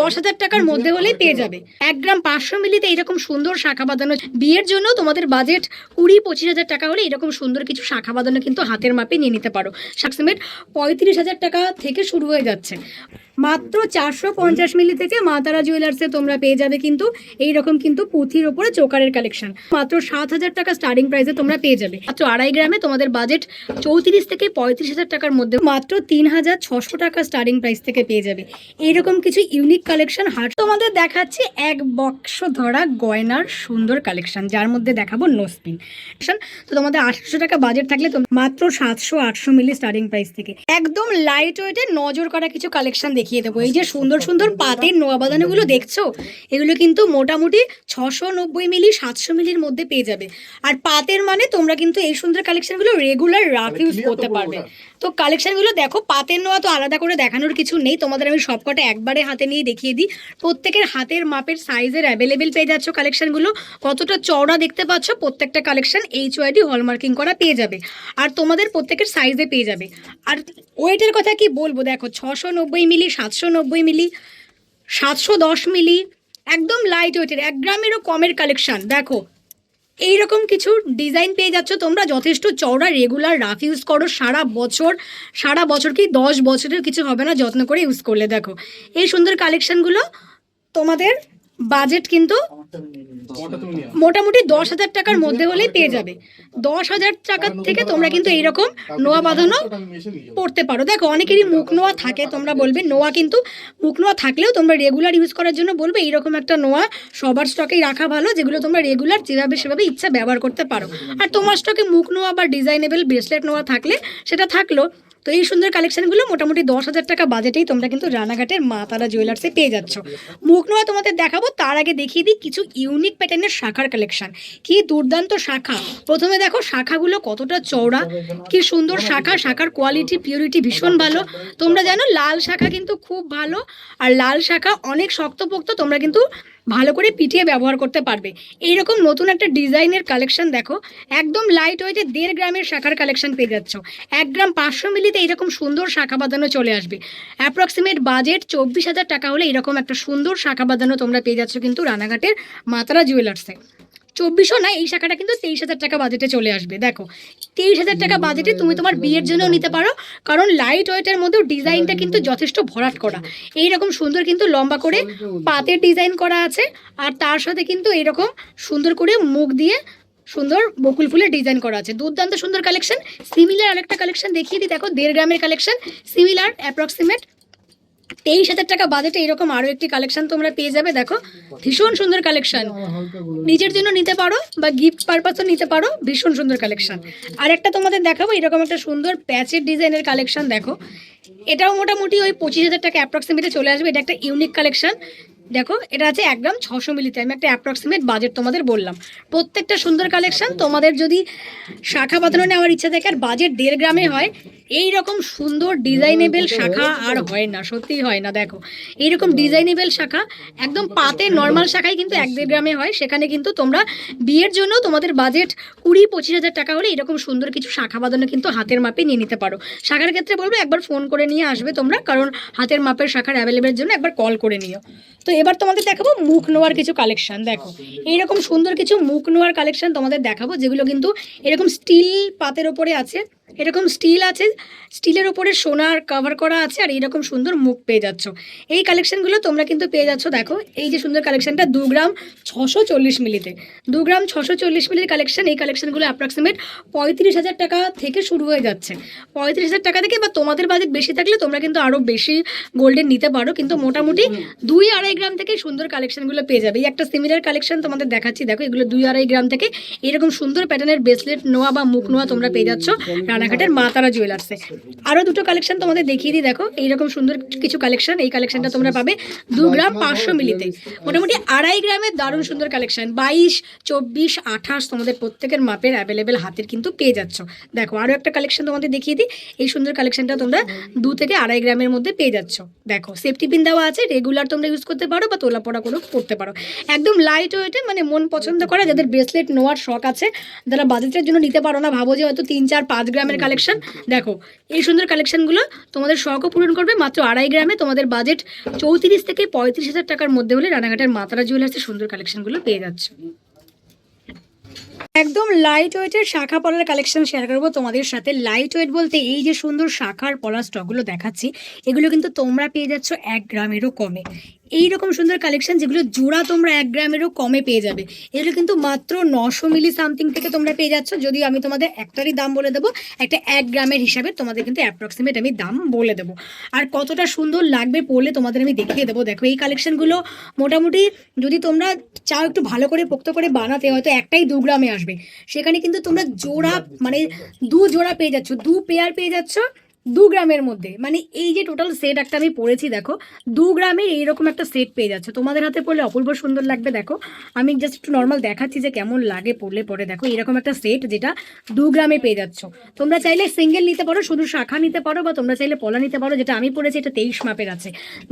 দশ হাজার টাকার মধ্যে হলেই পেয়ে যাবে। এক গ্রাম পাঁচশো মিলিতে এরকম সুন্দর শাখা বাঁধানো বিয়ের জন্য তোমাদের বাজেট কুড়ি পঁচিশ হাজার টাকা হলে এরকম সুন্দর কিছু শাখা বাঁধানো কিন্তু হাতের মাপে নিয়ে নিতে পারো। শাকসিমেট পঁয়ত্রিশ হাজার টাকা থেকে শুরু হয়ে যাচ্ছে। মাত্র চারশো পঞ্চাশ মিলি থেকে মা তারা জুয়েলার্সে তোমরা পেয়ে যাবে কিন্তু এইরকম কিন্তু পুঁথির ওপরে চোকারের কালেকশন মাত্র সাত হাজার টাকা স্টার্টিং প্রাইসে তোমরা পেয়ে যাবে। মাত্র আড়াই গ্রামে তোমাদের বাজেট চৌত্রিশ থেকে পঁয়ত্রিশ হাজার টাকার মধ্যে মাত্র তিন হাজার ছশো টাকা স্টার্টিং প্রাইস থেকে পেয়ে যাবে। এইরকম কিছু ইউনিক কালেকশন হাট তোমাদের দেখাচ্ছি এক বক্স ধরা গয়নার সুন্দর কালেকশন যার মধ্যে দেখাবো নোসপিন তো তোমাদের আটশো টাকা বাজেট থাকলে মাত্র সাতশো আটশো মিলি স্টার্টিং প্রাইস থেকে। একদম লাইট ওয়েটে নজর করা কিছু কালেকশন দেখিয়ে দেবো। এই যে সুন্দর সুন্দর পাতের নোয়া বাঁধানোগুলো দেখছ? এগুলো কিন্তু মোটামুটি ছশো নব্বই মিলি সাতশো মিলির মধ্যে পেয়ে যাবে। আর পাতের মানে তোমরা কিন্তু এই সুন্দর কালেকশনগুলো রেগুলার রাফ ইউজ করতে পারবে। তো কালেকশনগুলো দেখো, পাতের নোয়া তো আলাদা করে দেখানোর কিছু নেই। তোমাদের আমি সবকটা একবারে হাতে নিয়ে দেখিয়ে দিই। প্রত্যেকের হাতের মাপের সাইজের অ্যাভেলেবেল পেয়ে যাচ্ছ কালেকশনগুলো কতটা চওড়া দেখতে পাচ্ছ, প্রত্যেকটা কালেকশন এইচ ওয়াইডি হলমার্কিং করা পেয়ে যাবে। আর তোমাদের প্রত্যেকের সাইজে পেয়ে যাবে। আর ওয়েটের কথা কি বলব? দেখো ছশো নব্বই মিলি সাতশো নব্বই মিলি, সাতশো দশ মিলি, একদম লাইট ওয়েটের এক গ্রামেরও কমের কালেকশন দেখো এইরকম কিছু ডিজাইন পেয়ে যাচ্ছ তোমরা। যথেষ্ট চওড়া রেগুলার রাফ ইউজ করো। সারা বছর সারা বছর কি দশ বছরের কিছু হবে না, যত্ন করে ইউজ করলে দেখো। এই সুন্দর কালেকশানগুলো তোমাদের বাজেট কিন্তু মোটামুটি দশ হাজার টাকার মধ্যে হলেই পেয়ে যাবে। দশ হাজার টাকার থেকে তোমরা কিন্তু এইরকম নোয়া বাঁধানো পড়তে পারো। দেখো, অনেকেরই মুখ নোয়া থাকে, তোমরা বলবে, নোয়া কিন্তু মুখ নোয়া থাকলেও তোমরা রেগুলার ইউজ করার জন্য বলবে, এইরকম একটা নোয়া সবার স্টকেই রাখা ভালো, যেগুলো তোমরা রেগুলার যেভাবে সেভাবে ইচ্ছা ব্যবহার করতে পারো। আর তোমার স্টকে মুখ নোয়া বা ডিজাইনেবল ব্রেসলেট নোয়া থাকলে সেটা থাকল। তো এই সুন্দর কালেকশনগুলো মোটামুটি দশ হাজার টাকা বাজেটেই তোমরা কিন্তু রানাঘাটের মা তারা জুয়েলার্সে পেয়ে যাচ্ছ। মুখ নোয়া তোমাদের দেখাবো, তার আগে দেখিয়ে দিই কিছু ইউনিক প্যাটার্নের শাখার কালেকশন কি দুর্দান্ত শাখা। প্রথমে দেখো শাখাগুলো কতটা চওড়া, কি সুন্দর শাখা, শাখার কোয়ালিটি পিওরিটি ভীষণ ভালো। তোমরা জানো লাল শাখা কিন্তু খুব ভালো, আর লাল শাখা অনেক শক্তপোক্ত, তোমরা কিন্তু ভালো করে পিটিয়ে ব্যবহার করতে পারবে। এইরকম নতুন একটা ডিজাইনের কালেকশন দেখো, একদম লাইট ওয়েটে দেড় গ্রামের শাখার কালেকশন পেয়ে যাচ্ছ। এক গ্রাম পাঁচশো মিলিতে এইরকম সুন্দর শাখা বাঁধানো চলে আসবে। অ্যাপ্রক্সিমেট বাজেট চব্বিশ হাজার টাকা হলে এরকম একটা সুন্দর শাখা বাঁধানো তোমরা পেয়ে যাচ্ছ কিন্তু রানাঘাটের মাতারা জুয়েলার্সে চব্বিশও না এই শাখাটা কিন্তু তেইশ হাজার টাকা বাজেটে চলে আসবে। দেখো, তেইশ হাজার টাকা বাজেটে তুমি তোমার বিয়ের জন্যও নিতে পারো, কারণ লাইট ওয়েটের মধ্যেও ডিজাইনটা কিন্তু যথেষ্ট ভরাট করা। এইরকম সুন্দর কিন্তু লম্বা করে পাতের ডিজাইন করা আছে, আর তার সাথে কিন্তু এরকম সুন্দর করে মুখ দিয়ে সুন্দর বকুল ফুলের ডিজাইন করা আছে। দুর্দান্ত সুন্দর কালেকশন সিমিলার আরেকটা কালেকশন দেখিয়ে দিই, দেখো, দেড় গ্রামের কালেকশন সিমিলার অ্যাপ্রক্সিমেট তেইশ হাজার টাকা বাজেটে এরকম আরও একটি কালেকশন তোমরা পেয়ে যাবে, দেখো। ভীষণ সুন্দর কালেকশন নিজের জন্য নিতে পারো বা গিফট পারপাসও নিতে পারো, ভীষণ সুন্দর কালেকশন আর একটা তোমাদের দেখাবো, এরকম একটা সুন্দর প্যাচের ডিজাইনের কালেকশন দেখো। এটাও মোটামুটি ওই পঁচিশ হাজার টাকা অ্যাপ্রক্সিমেটে চলে আসবে, এটা একটা ইউনিক কালেকশন দেখো, এটা আছে এক গ্রাম ছশো মিলিতে। আমি একটা অ্যাপ্রক্সিমেট বাজেট তোমাদের বললাম। প্রত্যেকটা সুন্দর কালেকশন তোমাদের যদি শাখা বাঁধানো নেওয়ার ইচ্ছা থাকে, আর বাজেট দেড় গ্রামে হয় এই রকম সুন্দর ডিজাইনেবল শাখা আর হয় না, সত্যিই হয় না, দেখো। এইরকম ডিজাইনেবল শাখা, একদম পাতে নর্মাল শাখাই কিন্তু এক দেড় গ্রামে হয়, সেখানে কিন্তু তোমরা বিয়ের জন্য তোমাদের বাজেট কুড়ি পঁচিশ হাজার টাকা হলে এরকম সুন্দর কিছু শাখা বাঁধানো কিন্তু হাতের মাপে নিয়ে নিতে পারো। শাখার ক্ষেত্রে বলব, একবার ফোন করে নিয়ে আসবে তোমরা, কারণ হাতের মাপের শাখার অ্যাভেলেবেলের জন্য একবার কল করে নিও। তো এবার তোমাদের দেখাবো মুখ নোয়ার কিছু কালেকশন দেখো। এইরকম সুন্দর কিছু মুখ নোয়ার কালেকশন তোমাদের দেখাবো, যেগুলো কিন্তু এরকম স্টিল পাতের ওপরে আছে। এরকম স্টিল আছে স্টিলের ওপরে সোনার কভার করা আছে আর এরকম সুন্দর মুখ পেয়ে যাচ্ছ। এই কালেকশনগুলো তোমরা কিন্তু পেয়ে যাচ্ছ দেখো এই যে সুন্দর কালেকশনটা দু গ্রাম ছশো চল্লিশ মিলিতে। দু গ্রাম ছশো চল্লিশ মিলির কালেকশন এই কালেকশনগুলো অ্যাপ্রক্সিমেট পঁয়ত্রিশ হাজার টাকা থেকে শুরু হয়ে যাচ্ছে। পঁয়ত্রিশ হাজার টাকা থেকে বা তোমাদের বাজেট বেশি থাকলে তোমরা কিন্তু আরও বেশি গোল্ডেন নিতে পারো কিন্তু মোটামুটি দুই আড়াই গ্রাম থেকে সুন্দর কালেকশনগুলো পেয়ে যাবে। এই একটা সিমিলার কালেকশন তোমাদের দেখাচ্ছি দেখো এগুলো দুই আড়াই গ্রাম থেকে এরকম সুন্দর প্যাটার্নের ব্রেসলেট নোয়া বা মুখ নোয়া তোমরা পেয়ে যাচ্ছ। রানাঘাটের মা তারা জুয়েলার্সে আরও দুটো কালেকশন তোমাদের দেখিয়ে দিই, দেখো। এইরকম সুন্দর কিছু কালেকশন এই কালেকশনটা তোমরা পাবে দু গ্রাম পাঁচশো মিলিতে। মোটামুটি আড়াই গ্রামের দারুণ সুন্দর কালেকশন বাইশ, চব্বিশ, আঠাশ তোমাদের প্রত্যেকের মাপের অ্যাভেলেবেল হাতের কিন্তু পেয়ে যাচ্ছ। দেখো আরও একটা কালেকশন তোমাদের দেখিয়ে দিই। এই সুন্দর কালেকশনটা তোমরা দু থেকে আড়াই গ্রামের মধ্যে পেয়ে যাচ্ছ। দেখো সেফটি পিন দেওয়া আছে রেগুলার তোমরা ইউজ করতে পারো বা তোলা পড়া করেও করতে পারো। একদম লাইট ওয়েটে মানে মন পছন্দ করা, যাদের ব্রেসলেট নেওয়ার শখ আছে, যারা বাজেটের জন্য নিতে পারো না, ভাবো যে হয়তো তিন, চার, পাঁচ গ্রাম গ্রামের কালেকশন দেখো, এই সুন্দর কালেকশনগুলো তোমাদের শখও পূরণ করবে, মাত্র আড়াই গ্রামে তোমাদের বাজেট চৌত্রিশ থেকে পঁয়ত্রিশ হাজার টাকার মধ্যে হলে রানাঘাটের মাতারা জুয়েলার্সের সুন্দর কালেকশনগুলো পেয়ে যাচ্ছে। একদম লাইট ওয়েটের শাখা পলার কালেকশন শেয়ার করব তোমাদের সাথে। লাইট ওয়েট বলতে এই যে সুন্দর শাখার পলার স্টকগুলো দেখাচ্ছি, এগুলো কিন্তু তোমরা পেয়ে যাচ্ছ এক গ্রামেরও কমে। এই রকম সুন্দর কালেকশন যেগুলো জোড়া তোমরা এক গ্রামেরও কমে পেয়ে যাবে। এগুলো কিন্তু মাত্র নশো মিলি সামথিং থেকে তোমরা পেয়ে যাচ্ছ। যদি আমি তোমাদের একটারই দাম বলে দেবো, একটা এক গ্রামের হিসাবে তোমাদের কিন্তু অ্যাপ্রক্সিমেট আমি দাম বলে দেবো। আর কতটা সুন্দর লাগবে পড়লে তোমাদের আমি দেখিয়ে দেবো। দেখো, এই কালেকশনগুলো মোটামুটি যদি তোমরা চাও একটু ভালো করে পোক্ত করে বানাতে, হয়তো একটাই দু গ্রামে আসবে। সেখানে কিন্তু তোমরা জোড়া মানে দু জোড়া পেয়ে যাচ্ছ, দু পেয়ার পেয়ে যাচ্ছ। দু গ্রামের মধ্যে। মানে এই যে টোটাল সেট একটা আমি পড়েছি, দেখো, দু গ্রামের এইরকম একটা সেট পেয়ে যাচ্ছে। তোমাদের হাতে পড়লে অপূর্ব সুন্দর লাগবে, দেখো। আমি জাস্ট একটু নর্মাল দেখাচ্ছি যে কেমন লাগে পড়লে পরে, দেখো এরকম একটা সেট যেটা দু গ্রামে পেয়ে যাচ্ছ। তোমরা চাইলে সিঙ্গেল নিতে পারো, শুধু শাখা নিতে পারো বা তোমরা চাইলে পলা নিতে পারো, যেটা আমি পড়েছি, এটা তেইশ মাপের আছে।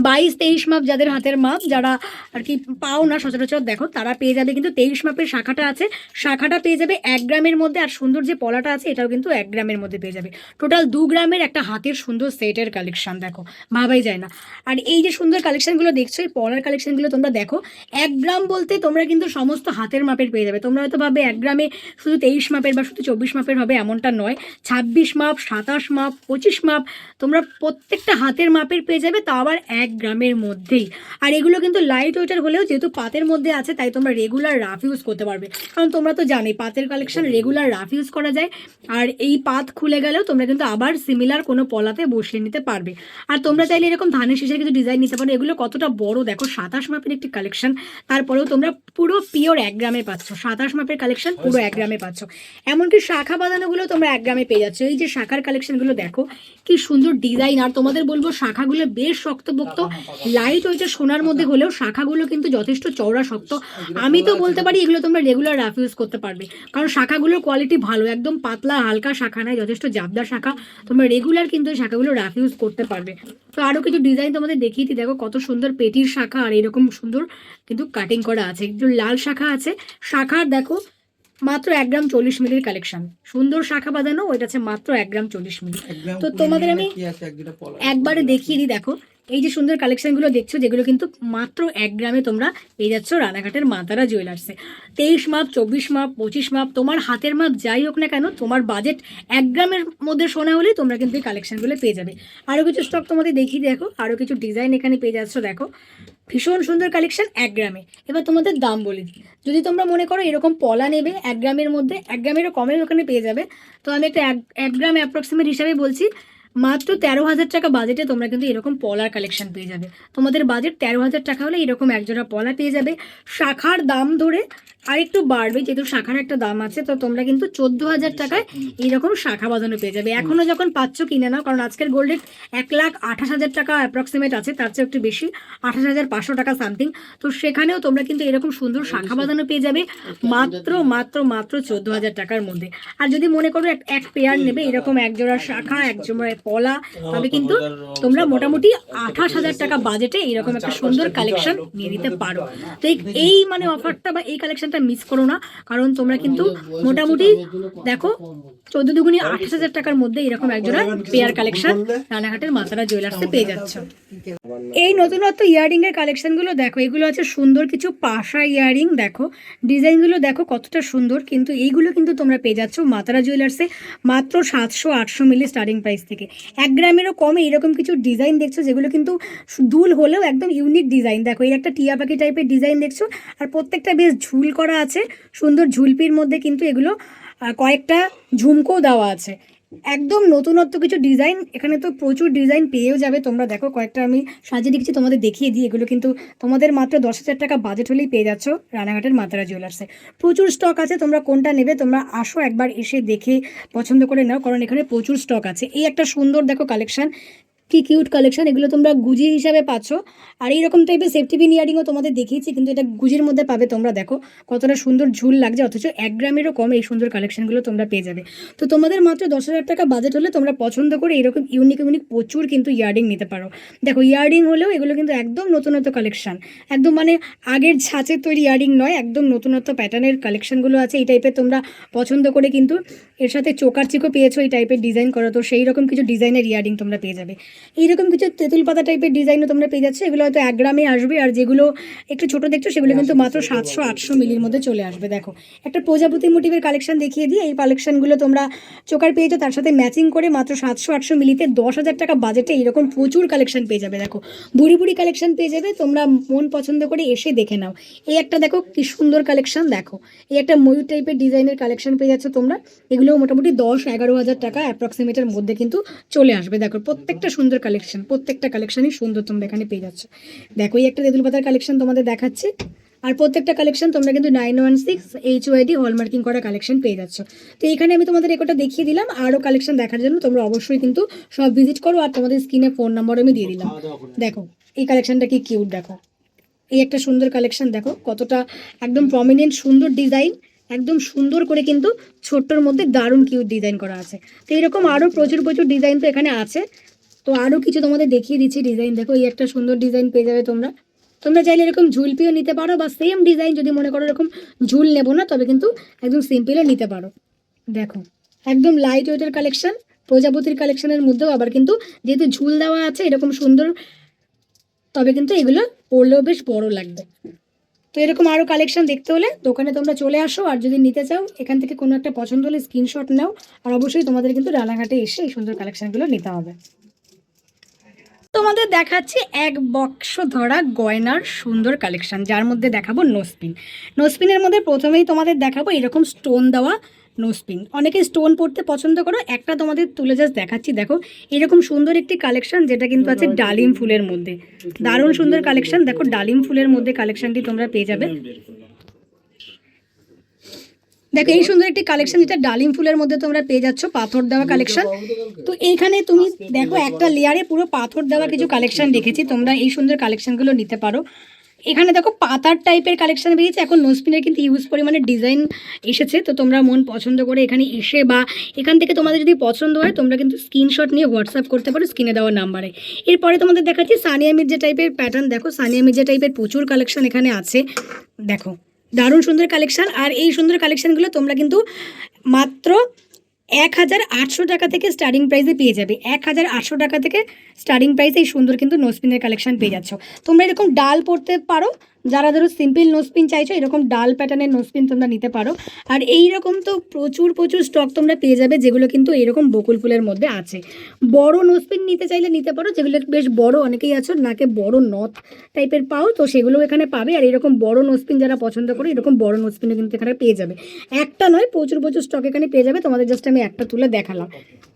বাইশ, তেইশ মাপ যাদের হাতের মাপ, যারা আর কি পাও না সচরাচর, দেখো, তারা পেয়ে যাবে কিন্তু তেইশ মাপের শাখাটা আছে। শাখাটা পেয়ে যাবে এক গ্রামের মধ্যে, আর সুন্দর যে পলাটা আছে, এটাও কিন্তু এক গ্রামের মধ্যে পেয়ে যাবে। টোটাল দু গ্রামের একটা হাতের সুন্দর সেটের কালেকশন দেখো। ভাবাই যায় না। আর এই যে সুন্দর কালেকশনগুলো দেখছ, এই পলার কালেকশনগুলো তোমরা দেখো, এক গ্রাম বলতে তোমরা কিন্তু সমস্ত হাতের মাপের পেয়ে যাবে। তোমরা হয়তো ভাবে এক গ্রামে শুধু তেইশ মাপের বা শুধু চব্বিশ মাপের হবে, এমনটা নয়। ছাব্বিশ মাপ, সাতাশ মাপ, পঁচিশ মাপ, তোমরা প্রত্যেকটা হাতের মাপের পেয়ে যাবে, তা আবার এক গ্রামের মধ্যেই। আর এগুলো কিন্তু লাইট ওয়েটার হলেও যেহেতু পাতের মধ্যে আছে, তাই তোমরা রেগুলার রাফ ইউজ করতে পারবে। কারণ তোমরা তো জানোই, পাতের কালেকশন রেগুলার রাফ ইউজ করা যায়। আর এই পাত খুলে গেলেও তোমরা কিন্তু আবার সিমিলার কোনো পলাতে বসিয়ে নিতে পারবে। আর তোমরা চাইলে এরকম ধানের শীষের কিছু ডিজাইন নিতে পারো। এগুলো কতটা বড় দেখো, সাতাশ মাপের একটি কালেকশন তারপরেও তোমরা পুরো পিওর এক গ্রামে পাচ্ছ। সাতাশ মাপের কালেকশন পুরো এক গ্রামে পাচ্ছ। এমনকি শাখা বাঁধানোগুলো তোমরা এক গ্রামে পেয়ে যাচ্ছ। এই যে শাখার কালেকশনগুলো দেখো, কি সুন্দর ডিজাইন আর তোমাদের বলব, শাখাগুলো বেশ শক্তপোক্ত। লাইট হয়েছে সোনার মধ্যে হলেও শাখাগুলো কিন্তু যথেষ্ট চওড়া, শক্ত। আমি তো বলতে পারি, এগুলো তোমরা রেগুলার রাফ ইউজ করতে পারবে। কারণ শাখাগুলোর কোয়ালিটি ভালো। একদম পাতলা, হালকা শাখা নয় যথেষ্ট জাবদার শাখা। তোমরা রেগুলার কিন্তু এই শাখাগুলো রাফ ইউজ করতে পারবে। তো আরও কিছু ডিজাইন তোমাদের দেখিয়ে দিই। দেখো কত সুন্দর পেটির শাখা আর এরকম সুন্দর কিন্তু কাটিং করা আছে। একটু লাল শাখা আছে। শাখার দেখো মাত্র এক গ্রাম চল্লিশ মিলির কালেকশন সুন্দর শাখা বাঁধানো ওইটা আছে মাত্র এক গ্রাম চল্লিশ মিলি তো তোমাদের আমি একবারে দেখিয়ে দিই দেখো। এই যে সুন্দর কালেকশনগুলো দেখছ, যেগুলো কিন্তু মাত্র এক গ্রামে তোমরা পেয়ে যাচ্ছ রানাঘাটের মাতারা জুয়েলার্সে তেইশ মাপ, চব্বিশ মাপ, পঁচিশ মাপ, তোমার হাতের মাপ যাই হোক না কেন, তোমার বাজেট এক গ্রামের মধ্যে সোনা হলেই তোমরা কিন্তু এই কালেকশনগুলো পেয়ে যাবে। আরও কিছু স্টক তোমাদের দেখিয়ে দেখো আরও কিছু ডিজাইন এখানে পেয়ে যাচ্ছ দেখো। ভীষণ সুন্দর কালেকশন এক গ্রামে। এবার তোমাদের দাম বলে যদি তোমরা মনে করো এরকম পলা নেবে এক গ্রামের মধ্যে, এক গ্রামেরও কমের ওখানে পেয়ে যাবে। তো আমি একটা এক এক গ্রাম অ্যাপ্রক্সিমেট হিসাবে বলছি মাত্র তেরো হাজার টাকা বাজেটে তোমরা কিন্তু এরকম পলার কালেকশন পেয়ে যাবে। তোমাদের বাজেট তেরো হাজার টাকা হলে এরকম একজোড়া পলা পেয়ে যাবে। শাখার দাম ধরে আর একটু বাড়বে, যেহেতু শাখার একটা দাম আছে, তো তোমরা কিন্তু চোদ্দ হাজার টাকায় এইরকম শাখা বাঁধানো পেয়ে যাবে। এখনও যখন পাচ্ছ, কিনে নাও, কারণ আজকের গোল্ড রেট এক লাখ আঠাশ হাজার টাকা অ্যাপ্রক্সিমেট আছে, তার চেয়ে একটু বেশি, আঠাশ হাজার পাঁচশো টাকা সামথিং তো সেখানেও তোমরা কিন্তু এরকম সুন্দর শাখা বাঁধানো পেয়ে যাবে, মাত্র মাত্র মাত্র চোদ্দ হাজার টাকার মধ্যে। আর যদি মনে করো এক- পেয়ার নেবে, এরকম এক জোড়া শাখা এক জোড়া পলা তবে কিন্তু তোমরা মোটামুটি আঠাশ হাজার টাকা বাজেটে এরকম একটা সুন্দর কালেকশন নিয়ে নিতে পারো। তো এই- মানে অফারটা বা এই কালেকশনটা মিস করো না কারণ তোমরা কিন্তু মোটামুটি দেখো চোদ্দ দুগুনি আঠাশ হাজার টাকার মধ্যে এরকম একজোড়া পেয়ার কালেকশন রানাঘাটের মাতারা জুয়েলার্সে পেয়ে যাচ্ছ। এই নতুনত্ব ইয়ারিং এর কালেকশনগুলো দেখো এগুলো আছে সুন্দর কিছু পাশা ইয়ারিং দেখো। ডিজাইনগুলো দেখো কতটা সুন্দর কিন্তু এইগুলো কিন্তু তোমরা পেয়ে যাচ্ছ মাতারা জুয়েলার্সে মাত্র সাতশো আটশো মিলি স্টার্টিং প্রাইস থেকে। এক গ্রামেরও কমে এরকম কিছু ডিজাইন দেখছ যেগুলো কিন্তু দুল হলেও একদম ইউনিক ডিজাইন দেখো, এই একটা টিয়া পাখি টাইপের ডিজাইন দেখছ, আর প্রত্যেকটা বেশ ঝুল করা আছে। সুন্দর ঝুলপির মধ্যে কিন্তু এগুলো কয়েকটা ঝুমকো দেওয়া আছে। একদম নতুনত্ব কিছু ডিজাইন এখানে তো প্রচুর ডিজাইন পেয়েও যাবে। তোমরা দেখো কয়েকটা আমি সাজিয়ে দিচ্ছি, তোমাদের দেখিয়ে দিই। এগুলো কিন্তু তোমাদের মাত্র দশ হাজার টাকা বাজেট হলেই পেয়ে যাচ্ছ রানাঘাটের মাতারা জুয়েলার্সে প্রচুর স্টক আছে, তোমরা কোনটা নেবে তোমরা আসো একবার এসে দেখে পছন্দ করে নাও, কারণ এখানে প্রচুর স্টক আছে। এই একটা সুন্দর দেখো কালেকশন কি কিউট কালেকশন এগুলো তোমরা গুজি হিসাবে পাচ্ছ। আর এইরকম টাইপের সেফটি পিন ইয়ারিংও তোমাদের দেখিয়েছি, কিন্তু এটা গুজির মধ্যে পাবে তোমরা, দেখো। কতটা সুন্দর ঝুল লাগছে, অথচ এক গ্রামেরও কম এই সুন্দর কালেকশনগুলো তোমরা পেয়ে যাবে। তো তোমাদের মাত্র দশ হাজার টাকা বাজেট হলে তোমরা পছন্দ করে এরকম ইউনিক ইউনিক প্রচুর কিন্তু ইয়ারিং নিতে পারো। দেখো ইয়ারিং হলেও এগুলো কিন্তু একদম নতুনত্ব কালেকশন একদম মানে আগের ছাঁচের তৈরি ইয়ারিং নয়, একদম নতুনত্ব প্যাটার্নের কালেকশনগুলো আছে। এই টাইপের তোমরা পছন্দ করে কিন্তু এর সাথে চোকার চিকো পেয়েছ, এই টাইপের ডিজাইন করা। তো সেই রকম কিছু ডিজাইনের ইয়ারিং তোমরা পেয়ে যাবে। এইরকম কিছু তেঁতুল পাতা টাইপের ডিজাইনও তোমরা পেয়ে যাচ্ছ। এগুলো হয়তো এক গ্রামে আসবে আর যেগুলো একটু ছোট দেখছ সেগুলো কিন্তু মাত্র সাতশো আটশো মিলির মধ্যে চলে আসবে দেখো। একটা প্রজাপতি মোটিভের কালেকশন দেখিয়ে দিই। এই কালেকশনগুলো তোমরা চোকার পেয়েছ তার সাথে ম্যাচিং করে মাত্র সাতশো আটশো মিলিতে দশ হাজার টাকা বাজেটে এরকম প্রচুর কালেকশন পেয়ে যাবে দেখো। বুড়ি বুড়ি কালেকশন পেয়ে যাবে তোমরা মন পছন্দ করে এসে দেখে নাও। এই একটা দেখো কি সুন্দর কালেকশন দেখো। এই একটা ময়ূর টাইপের ডিজাইনের কালেকশন পেয়ে যাচ্ছ তোমরা। এগুলো মোটামুটি দশ এগারো হাজার টাকা অ্যাপ্রক্সিমেটের মধ্যে কিন্তু চলে আসবে দেখো। প্রত্যেকটা সুন্দর কালেকশন প্রত্যেকটা কালেকশনই সুন্দর তোমরা এখানে পেয়ে যাচ্ছ। দেখো এই একটা তেঁতুল পাতার কালেকশন তোমাদের দেখাচ্ছি। আর প্রত্যেকটা কালেকশন তোমরা কিন্তু nine one six H UID hallmarking করা কালেকশন পেয়ে যাচ্ছ। তো এখানে আমি তোমাদের একটা দেখিয়ে দিলাম আরও কালেকশন দেখার জন্য তোমরা অবশ্যই কিন্তু সব ভিজিট করো আর তোমাদের স্ক্রিনে ফোন নাম্বার আমি দিয়ে দিলাম। দেখো এই কালেকশনটা কি কিউট দেখো। এই একটা সুন্দর কালেকশন দেখো কতটা একদম প্রমিনেন্ট সুন্দর ডিজাইন একদম সুন্দর করে কিন্তু ছোট্টর মধ্যে দারুণ কিউট ডিজাইন করা আছে। তো এরকম আরও প্রচুর প্রচুর ডিজাইন তো এখানে আছে। তো আরও কিছু তোমাদের দেখিয়ে দিচ্ছি ডিজাইন দেখো, এই একটা সুন্দর ডিজাইন পেয়ে যাবে তোমরা। তোমরা চাইলে এরকম ঝুলপিও নিতে পারো বা সেম ডিজাইন যদি মনে করো এরকম ঝুল নেব না, তবে কিন্তু একদম সিম্পলও নিতে পারো। দেখো, একদম লাইট ওয়েটের কালেকশন প্রজাপতির কালেকশনের মধ্যেও আবার কিন্তু যেহেতু ঝুল দেওয়া আছে, এরকম সুন্দর, তবে কিন্তু এগুলো পরলেও বেশ বড় লাগবে। তো এরকম আরও কালেকশন দেখতে হলে দোকানে তোমরা চলে আসো, আর যদি নিতে চাও, এখান থেকে কোনো একটা পছন্দ হলে স্ক্রিনশট নাও, আর অবশ্যই তোমাদের কিন্তু রানাঘাটে এসে এই সুন্দর কালেকশনগুলো নিতে হবে। তোমাদের দেখাচ্ছি এক বক্স ধরা গয়নার সুন্দর কালেকশন যার মধ্যে দেখাবো নোসপিন নোসপিনের মধ্যে প্রথমেই তোমাদের দেখাবো এরকম স্টোন দেওয়া নোসপিন অনেকে স্টোন পড়তে পছন্দ করো একটা তোমাদের তুলে জাস্ট দেখাচ্ছি দেখো এরকম সুন্দর একটি কালেকশন যেটা কিন্তু আছে ডালিম ফুলের মধ্যে। দারুণ সুন্দর কালেকশন দেখো ডালিম ফুলের মধ্যে কালেকশনটি তোমরা পেয়ে যাবে। দেখো, এই সুন্দর একটি কালেকশন যেটা ডালিম ফুলের মধ্যে তোমরা পেয়ে যাচ্ছ, পাথর দেওয়া কালেকশন তো এইখানে তুমি দেখো, একটা লেয়ারে পুরো পাথর দেওয়া কিছু কালেকশন রেখেছি তোমরা এই সুন্দর কালেকশনগুলো নিতে পারো। এখানে দেখো, পাতার টাইপের কালেকশন বেরিয়েছে এখন নোসপিনের কিন্তু ইউজ পরিমাণে ডিজাইন এসেছে, তো তোমরা মন পছন্দ করে এখানে এসে বা এখান থেকে তোমাদের যদি পছন্দ হয়, তোমরা কিন্তু স্ক্রিনশট নিয়ে হোয়াটসঅ্যাপ করতে পারো স্ক্রিনে দেওয়া নাম্বারে এরপরে তোমাদের দেখাচ্ছি, সানিয়া মির্জা টাইপের প্যাটার্ন দেখো, সানিয়া মির্জা টাইপের প্রচুর কালেকশন এখানে আছে। দেখো। দারুণ সুন্দর কালেকশান আর এই সুন্দর কালেকশানগুলো তোমরা কিন্তু মাত্র এক হাজার আটশো টাকা থেকে স্টার্টিং প্রাইসে পেয়ে যাবে। এক হাজার আটশো টাকা থেকে স্টার্টিং প্রাইসে এই সুন্দর কিন্তু নোসপিনের কালেকশান পেয়ে যাচ্ছ। তোমরা এরকম ডাল পড়তে পারো যারা ধরো সিম্পল নোসপিন চাইছো, এরকম ডাল প্যাটার্নের নোসপিন তোমরা নিতে পারো। আর এই রকম তো প্রচুর প্রচুর স্টক তোমরা পেয়ে যাবে, যেগুলো কিন্তু এরকম বকুল ফুলের মধ্যে আছে। বড় নোসপিন নিতে চাইলে নিতে পারো, যেগুলো বেশ বড়, অনেকেই আছো, নাকে বড় নথ টাইপের পাও, তো সেগুলো এখানে পাবে। আর এরকম বড় নোসপিন যারা পছন্দ করে, এরকম বড় নোসপিনও কিন্তু এখানে পেয়ে যাবে। একটা নয়, প্রচুর প্রচুর স্টক এখানে পেয়ে যাবে। তোমাদের জাস্ট আমি একটা তুলে দেখালাম।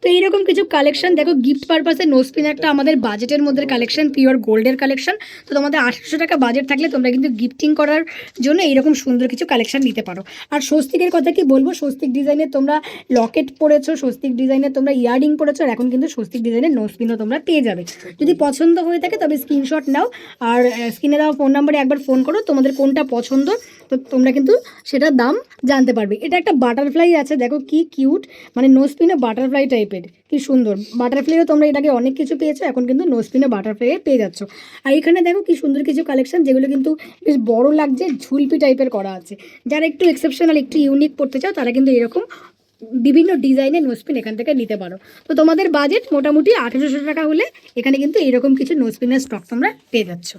তো এইরকম কিছু কালেকশন দেখো গিফট পারপাসে নোসপিন একটা আমাদের বাজেটের মধ্যে কালেকশন পিওর গোল্ডের কালেকশন তো তোমাদের আটশো টাকা বাজেট থাকলে তোমরা কিন্তু গিফটিং করার জন্য এইরকম সুন্দর কিছু কালেকশন নিতে পারো। আর স্বস্তিকের কথা কি বলব? স্বস্তিক ডিজাইনের তোমরা লকেট পরেছো, স্বস্তিক ডিজাইনের তোমরা ইয়ারিং পরেছো, আর এখন কিন্তু স্বস্তিক ডিজাইনের নোসপিনও তোমরা পেয়ে যাবে। যদি পছন্দ হয়ে থাকে তবে স্ক্রিনশট নাও, আর স্ক্রিনে দেওয়া ফোন নাম্বারে একবার ফোন করো, তোমাদের কোনটা পছন্দ, তো তোমরা কিন্তু সেটার দাম জানতে পারবে। এটা একটা বাটারফ্লাই আছে, দেখো কি কিউট মানে নোসপিনে বাটারফ্লাই টাইপের, কি সুন্দর। বাটারফ্লাইও তোমরা এটাকে অনেক কিছু পেয়েছ, এখন কিন্তু নোসপিনে বাটারফ্লাই পেয়ে যাচ্ছ। আর এখানে দেখো কি সুন্দর কিছু কালেকশন যেগুলো কিন্তু বেশ বড় লাগছে, ঝুলপি টাইপের করা আছে। যারা একটু এক্সেপশনাল একটু ইউনিক পড়তে চাও, তারা কিন্তু এরকম বিভিন্ন ডিজাইনের নোসপিন এখান থেকে নিতে পারো। তো তোমাদের বাজেট মোটামুটি আঠেরোশো টাকা হলে এখানে কিন্তু এরকম কিছু নোসপিনের স্টক তোমরা পেয়ে যাচ্ছ।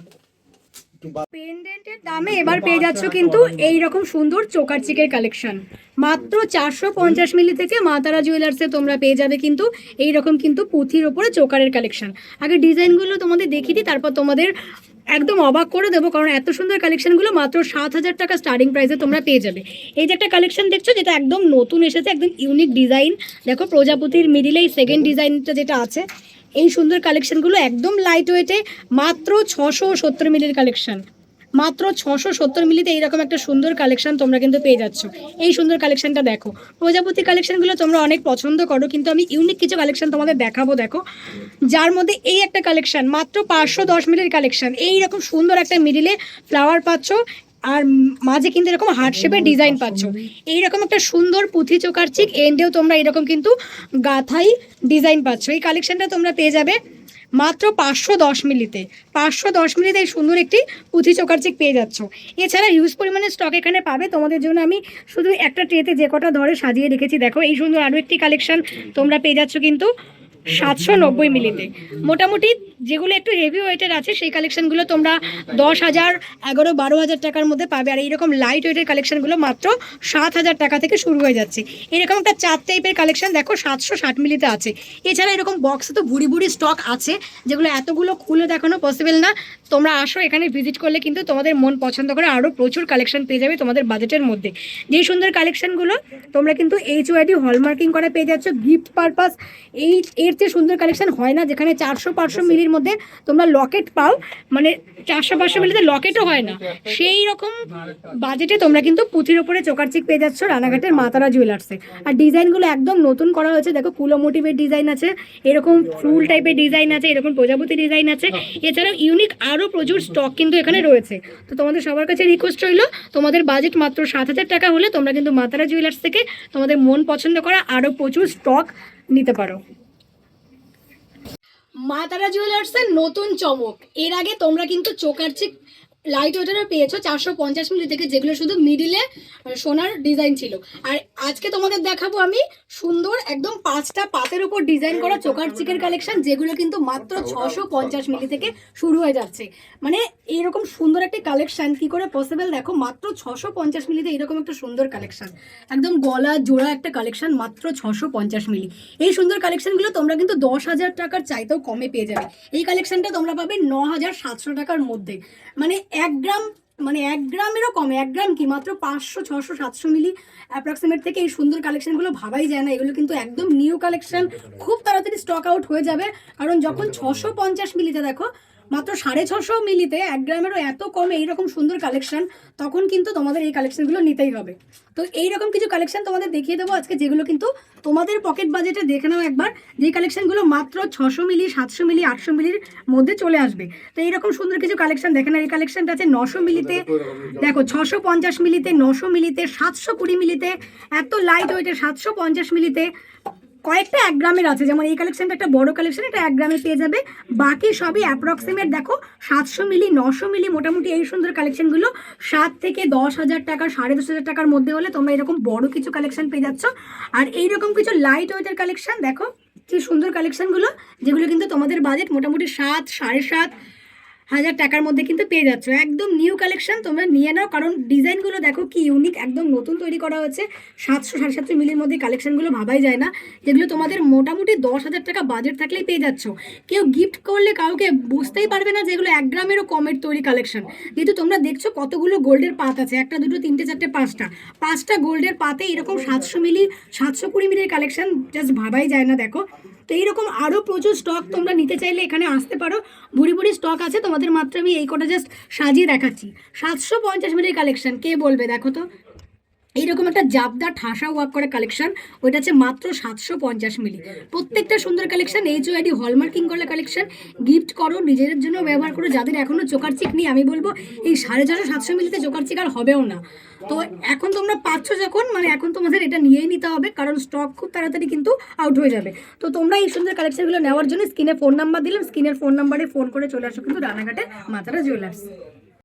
পেন্ডেন্টের দামে এবার পেয়ে যাচ্ছ কিন্তু এই রকম সুন্দর চোকার চিকের কালেকশন মাত্র চারশো পঞ্চাশ মিলি থেকে মাতারা জুয়েলার্সে তোমরা পেয়ে যাবে কিন্তু এই রকম কিন্তু পুঁথির ওপরে চোকারের কালেকশন আগে ডিজাইনগুলো তোমাদের দেখিয়ে দিই, তারপর তোমাদের একদম অবাক করে দেবো, কারণ এত সুন্দর কালেকশনগুলো মাত্র সাত হাজার টাকা স্টার্টিং প্রাইসে তোমরা পেয়ে যাবে। এই যে একটা কালেকশন দেখছ, যেটা একদম নতুন এসেছে, একদম ইউনিক ডিজাইন দেখো প্রজাপতির মিডিলে এই সেকেন্ড ডিজাইনটা যেটা আছে এই সুন্দর কালেকশনগুলো একদম লাইট ওয়েটে মাত্র ছশো সত্তর মিলির কালেকশন মাত্র ছশো সত্তর মিলিতে এইরকম একটা সুন্দর কালেকশন তোমরা কিন্তু পেয়ে যাচ্ছ। এই সুন্দর কালেকশনটা দেখো। প্রজাপতি কালেকশনগুলো তোমরা অনেক পছন্দ করো, কিন্তু আমি ইউনিক কিছু কালেকশন তোমাদের দেখাবো, দেখো। যার মধ্যে এই একটা কালেকশন মাত্র পাঁচশো দশ মিলির কালেকশন এইরকম সুন্দর একটা মিডিলে ফ্লাওয়ার পাচ্ছ আর মাঝে কিন্তু এরকম হার্ট শেপের ডিজাইন পাচ্ছ। এইরকম একটা সুন্দর পুঁথি চোকার চিক এন্ডেও তোমরা এরকম কিন্তু গাথাই ডিজাইন পাচ্ছ। এই কালেকশনটা তোমরা পেয়ে যাবে মাত্র পাঁচশো দশ মিলিতে। পাঁচশো দশ মিলিতে এই সুন্দর একটি পুঁথি চোকার চিক পেয়ে যাচ্ছ। এছাড়া হিউজ পরিমাণে স্টক এখানে পাবে। তোমাদের জন্য আমি শুধু একটা ট্রেতে যে কটা ধরে সাজিয়ে রেখেছি। দেখো এই সুন্দর আরও একটি কালেকশন তোমরা পেয়ে যাচ্ছ কিন্তু সাতশো নব্বই মিলিতে। মোটামুটি যেগুলো একটু হেভি ওয়েটের আছে, সেই কালেকশনগুলো তোমরা দশ হাজার, এগারো, বারো হাজার টাকার মধ্যে পাবে। আর এইরকম লাইট ওয়েটের কালেকশনগুলো মাত্র সাত হাজার টাকা থেকে শুরু হয়ে যাচ্ছে। এরকম একটা চার টাইপের কালেকশন দেখো সাতশো ষাট মিলিতে আছে। এছাড়া এরকম বক্সে তো ভুড়ি ভুড়ি স্টক আছে, যেগুলো এতগুলো খুলে দেখানো পসিবল না। তোমরা আসো এখানে ভিজিট করলে কিন্তু তোমাদের মন পছন্দ করে আরও প্রচুর কালেকশন পেয়ে যাবে তোমাদের বাজেটের মধ্যে। যেই সুন্দর কালেকশনগুলো তোমরা কিন্তু এইচ ওয়াইডি হলমার্কিং করা পেয়ে যাচ্ছ গিফট পারপাস এই এর চেয়ে সুন্দর কালেকশন হয় না, যেখানে চারশো, পাঁচশো মিলির মধ্যে তোমরা লকেট পাও মানে চারশো, পাঁচশো মিলিতে লকেটও হয় না। সেই রকম বাজেটে তোমরা কিন্তু পুঁথির ওপরে চোকার চিক পেয়ে যাচ্ছ রানাঘাটের মাতারা জুয়েলার্সে আর ডিজাইনগুলো একদম নতুন করা হয়েছে, দেখো কুলো মোটিভের ডিজাইন আছে, এরকম ফুল টাইপের ডিজাইন আছে, এরকম প্রজাপতি ডিজাইন আছে। এছাড়াও ইউনিক আরও প্রচুর স্টক কিন্তু এখানে রয়েছে। তো তোমাদের সবার কাছে রিকোয়েস্ট রইল, তোমাদের বাজেট মাত্র সাত হাজার টাকা হলে তোমরা কিন্তু মাতারা জুয়েলার্স থেকে তোমাদের মন পছন্দ করা আরও প্রচুর স্টক নিতে পারো। মা তারা জুয়েলার্সের নতুন চমক। এর আগে তোমরা কিন্তু চোকার চিক লাইট ওয়েটারও পেয়েছ চারশো পঞ্চাশ মিলি থেকে যেগুলো শুধু মিডিলে সোনার ডিজাইন ছিল। আর আজকে তোমাদের দেখাবো আমি সুন্দর একদম পাঁচটা পাতের উপর ডিজাইন করা চোকার চিকের কালেকশন যেগুলো কিন্তু মাত্র ছশো পঞ্চাশ মিলি থেকে শুরু হয়ে যাচ্ছে। মানে এইরকম সুন্দর একটা কালেকশন কি করে পসিবল দেখো মাত্র ছশো পঞ্চাশ মিলিতে এরকম একটা সুন্দর কালেকশন একদম গলা জোড়া একটা কালেকশন মাত্র ছশো পঞ্চাশ মিলি এই সুন্দর কালেকশনগুলো তোমরা কিন্তু দশ হাজার টাকার চাইতেও কমে পেয়ে যাবে। এই কালেকশনটা তোমরা পাবে ন হাজার সাতশো টাকার মধ্যে। মানে এক গ্রাম মানে এক গ্রামেরও কম এক গ্রাম কি মাত্র পাঁচশো ছশো সাতশো মিলি অ্যাপ্রক্সিমেট থেকে এই সুন্দর কালেকশনগুলো ভাবাই যায় না। এগুলো কিন্তু একদম নিউ কালেকশন খুব তাড়াতাড়ি স্টক আউট হয়ে যাবে। কারণ যখন ছশো পঞ্চাশ মিলিতে দেখো মাত্র সাড়ে ছশো মিলিতে এক গ্রামেরও এত কমে এইরকম সুন্দর কালেকশন তখন কিন্তু তোমাদের এই কালেকশনগুলো নিতেই হবে। তো এইরকম কিছু কালেকশন তোমাদের দেখিয়ে দেবো আজকে, যেগুলো কিন্তু তোমাদের পকেট বাজেটে দেখে নাও একবার। যে কালেকশনগুলো মাত্র ছশো মিলি, সাতশো মিলি, আটশো মিলির মধ্যে চলে আসবে। তো এইরকম সুন্দর কিছু কালেকশন দেখে নাও, এই কালেকশনটা আছে নশো মিলিতে, দেখো, ছশো পঞ্চাশ মিলিতে, নশো মিলিতে, সাতশো কুড়ি মিলিতে, এত লাইট ওয়েটে সাতশো পঞ্চাশ মিলিতে কয়েকটা এক গ্রামের আছে, যেমন এই কালেকশনটা একটা বড় কালেকশন এটা এক গ্রামে পেয়ে যাবে। বাকি সবই অ্যাপ্রক্সিমেট দেখো, সাতশো মিলি, নশো মিলি, মোটামুটি এই সুন্দর কালেকশনগুলো সাত থেকে দশ হাজার টাকা, সাড়ে দশ হাজার টাকার মধ্যে হলে তোমরা এরকম বড় কিছু কালেকশন পেয়ে যাচ্ছ। আর এইরকম কিছু লাইট ওয়েটের কালেকশন দেখো, কি সুন্দর কালেকশনগুলো যেগুলো কিন্তু তোমাদের বাজেট মোটামুটি সাত, সাড়ে সাত হাজার টাকার মধ্যে কিন্তু পেয়ে যাচ্ছ। একদম নিউ কালেকশন তোমরা নিয়ে নাও, কারণ ডিজাইনগুলো দেখো কি ইউনিক একদম নতুন তৈরি করা হয়েছে। সাতশো, সাড়ে সাতশো মিলির মধ্যে কালেকশনগুলো ভাবাই যায় না। যেগুলো তোমাদের মোটামুটি দশ হাজার টাকা বাজেট থাকলেই পেয়ে যাচ্ছ। কেউ গিফট করলে কাউকে বুঝতেই পারবে না যে এগুলো এক গ্রামেরও কমের তৈরি কালেকশন যেহেতু তোমরা দেখছ কতগুলো গোল্ডের পাত আছে, একটা, দুটো, তিনটে, চারটে, পাঁচটা। পাঁচটা গোল্ডের পাতে এরকম সাতশো মিলি, সাতশো কুড়ি মিলির কালেকশন জাস্ট ভাবাই যায় না, দেখো। তো এইরকম আরও প্রচুর স্টক তোমরা নিতে চাইলে এখানে আসতে পারো। ভুড়ি ভুড়ি স্টক আছে, তোমাদের মাত্র আমি এই কটা জাস্ট সাজিয়ে দেখাচ্ছি। সাতশো পঞ্চাশ মিলির কালেকশন কে বলবে দেখো তো? এইরকম একটা জাবদা ঠাসা ওয়ার্ক করা কালেকশন ওইটা হচ্ছে মাত্র সাতশো পঞ্চাশ মিলি। প্রত্যেকটা সুন্দর কালেকশন এইচ ওআইডি হলমার্কিং করা কালেকশন গিফট করো, নিজেদের জন্য ব্যবহার করো, যাদের এখনও চোকার চিক নেই, আমি বলব, এই সাড়ে চারশো, সাতশো মিলিতে চোকার চিক আর হবেও না। তো এখন তোমরা পাচ্ছ যখন মানে এখন তোমাদের এটা নিয়েই নিতে হবে, কারণ স্টক খুব তাড়াতাড়ি কিন্তু আউট হয়ে যাবে। তো তোমরা এই সুন্দর কালেকশনগুলো নেওয়ার জন্য স্ক্রিনে ফোন নাম্বার দিলাম, স্ক্রিনের ফোন নাম্বারে ফোন করে চলে আসো কিন্তু রানাঘাটে মাতারা জুয়েলার্স